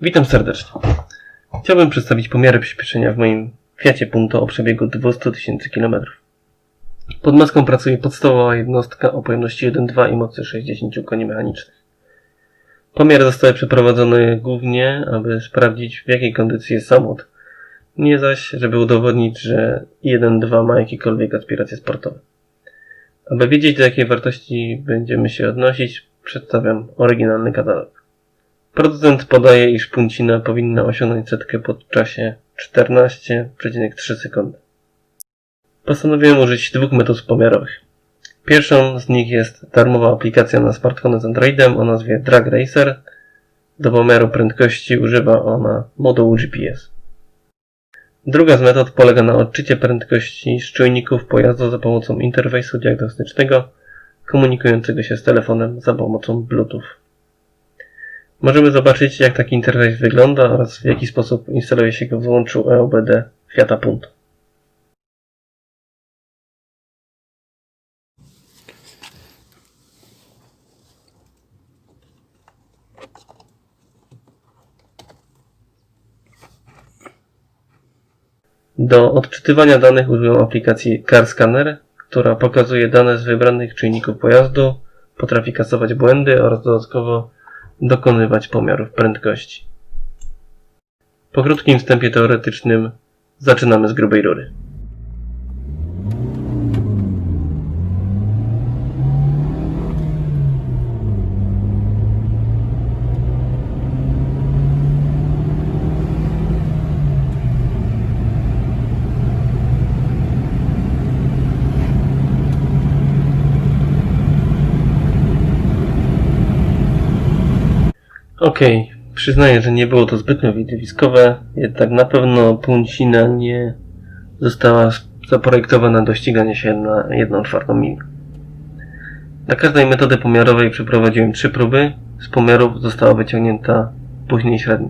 Witam serdecznie. Chciałbym przedstawić pomiary przyspieszenia w moim Fiacie Punto o przebiegu 200 tysięcy km. Pod maską pracuje podstawowa jednostka o pojemności 1.2 i mocy 60 koni mechanicznych. Pomiary zostały przeprowadzone głównie, aby sprawdzić w jakiej kondycji jest samochód, nie zaś, żeby udowodnić, że 1.2 ma jakiekolwiek aspiracje sportowe. Aby wiedzieć do jakiej wartości będziemy się odnosić, przedstawiam oryginalny katalog. Producent podaje, iż puncina powinna osiągnąć setkę pod czasie 14,3 sekundy. Postanowiłem użyć dwóch metod pomiarowych. Pierwszą z nich jest darmowa aplikacja na smartfony z Androidem o nazwie Drag Racer. Do pomiaru prędkości używa ona modułu GPS. Druga z metod polega na odczycie prędkości z czujników pojazdu za pomocą interfejsu diagnostycznego komunikującego się z telefonem za pomocą Bluetooth. Możemy zobaczyć, jak taki interfejs wygląda oraz w jaki sposób instaluje się go w łączu EOBD Fiata Punto. Do odczytywania danych używam aplikacji Car Scanner, która pokazuje dane z wybranych czynników pojazdu, potrafi kasować błędy oraz dodatkowo dokonywać pomiarów prędkości. Po krótkim wstępie teoretycznym zaczynamy z grubej rury. Okej, przyznaję, że nie było to zbytnio widowiskowe, jednak na pewno puncina nie została zaprojektowana do ścigania się na jedną czwartą mili. Dla każdej metody pomiarowej przeprowadziłem trzy próby, z pomiarów została wyciągnięta później średnia.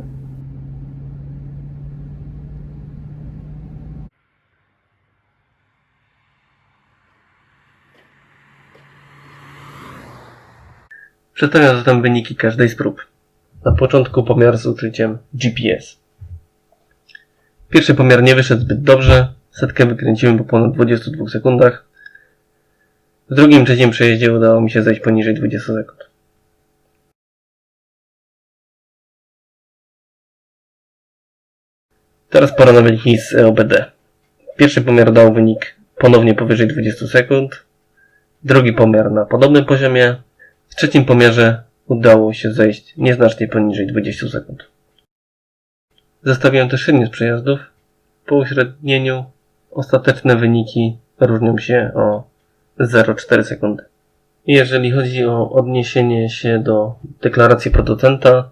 Przedstawiam zatem wyniki każdej z prób. Na początku pomiar z użyciem GPS. Pierwszy pomiar nie wyszedł zbyt dobrze. Setkę wykręciłem po ponad 22 sekundach. W drugim, trzecim przejeździe udało mi się zejść poniżej 20 sekund. Teraz pora na wyniki z EOBD. Pierwszy pomiar dał wynik ponownie powyżej 20 sekund. Drugi pomiar na podobnym poziomie. W trzecim pomiarze udało się zejść nieznacznie poniżej 20 sekund. Zestawiłem też średnie z przejazdów. Po uśrednieniu ostateczne wyniki różnią się o 0,4 sekundy. Jeżeli chodzi o odniesienie się do deklaracji producenta,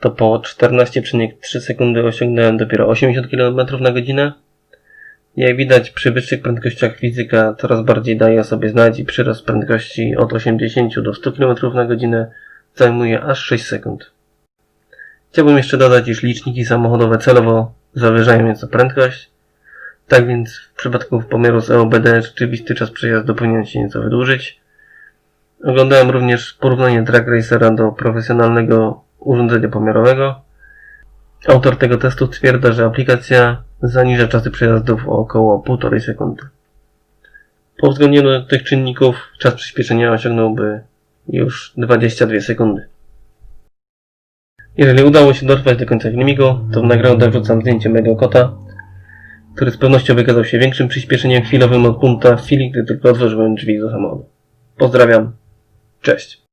to po 14,3 sekundy osiągnąłem dopiero 80 km na godzinę. Jak widać, przy wyższych prędkościach fizyka coraz bardziej daje sobie znać i przyrost prędkości od 80 do 100 km na godzinę zajmuje aż 6 sekund. Chciałbym jeszcze dodać, iż liczniki samochodowe celowo zawyżają nieco prędkość. Tak więc w przypadku pomiaru z EOBD rzeczywisty czas przejazdu powinien się nieco wydłużyć. Oglądałem również porównanie Drag Racera do profesjonalnego urządzenia pomiarowego. Autor tego testu twierdza, że aplikacja zaniża czasy przejazdów o około 1,5 sekundy. Po uwzględnieniu tych czynników czas przyspieszenia osiągnąłby już 22 sekundy. Jeżeli udało się dotrwać do końca filmiku, to w nagrodę wrzucam zdjęcie mego kota, który z pewnością wykazał się większym przyspieszeniem chwilowym od punta w chwili, gdy tylko otworzyłem drzwi do samochodu. Pozdrawiam. Cześć.